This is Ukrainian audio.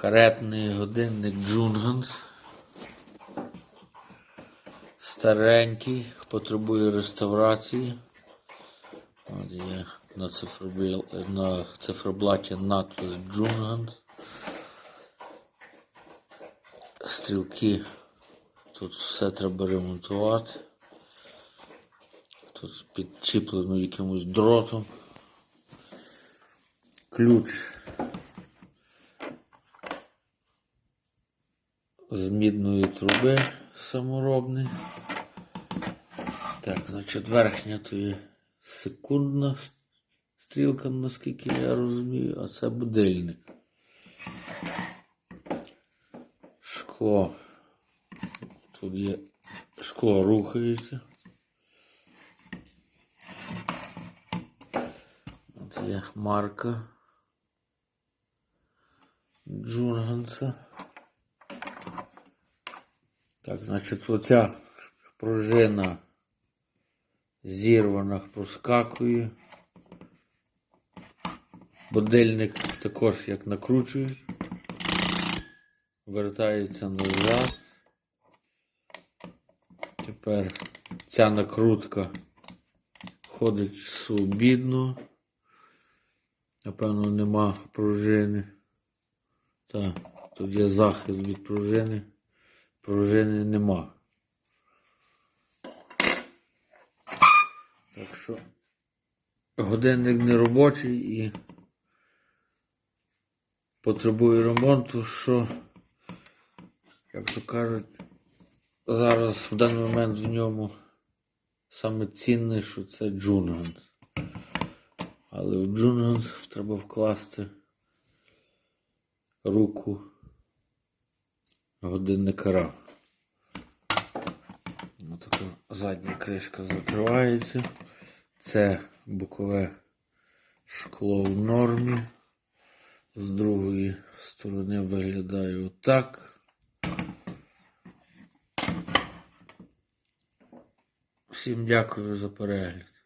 Каретний годинник Джунганс. Старенький, потребує реставрації. От є на, цифробіл, на цифроблаті надпис Джунганс. Стрілки. Тут все треба ремонтувати. Тут підчіплено якимось дротом. Ключ з мідної труби саморобний. Так, значить, верхня то є секундна стрілка, наскільки я розумію, а це будильник. Шкло. Тут є шкло рухається. От є марка Джунганса. Так, значить, оця пружина зірвана проскакує. Будильник також як накручують. Вертається назад. Тепер ця накрутка ходить свобідно. Напевно, нема пружини. Так, тут є захист від пружини. Пружини нема. Так що годинник не робочий і потребує ремонту, що, як то кажуть, зараз в даний момент в ньому саме цінне, що це Джунганс. Але в Джунганс треба вкласти руку годинникара. Ось така задня кришка закривається. Це бокове шкло в нормі. З другої сторони виглядає отак. Всім дякую за перегляд.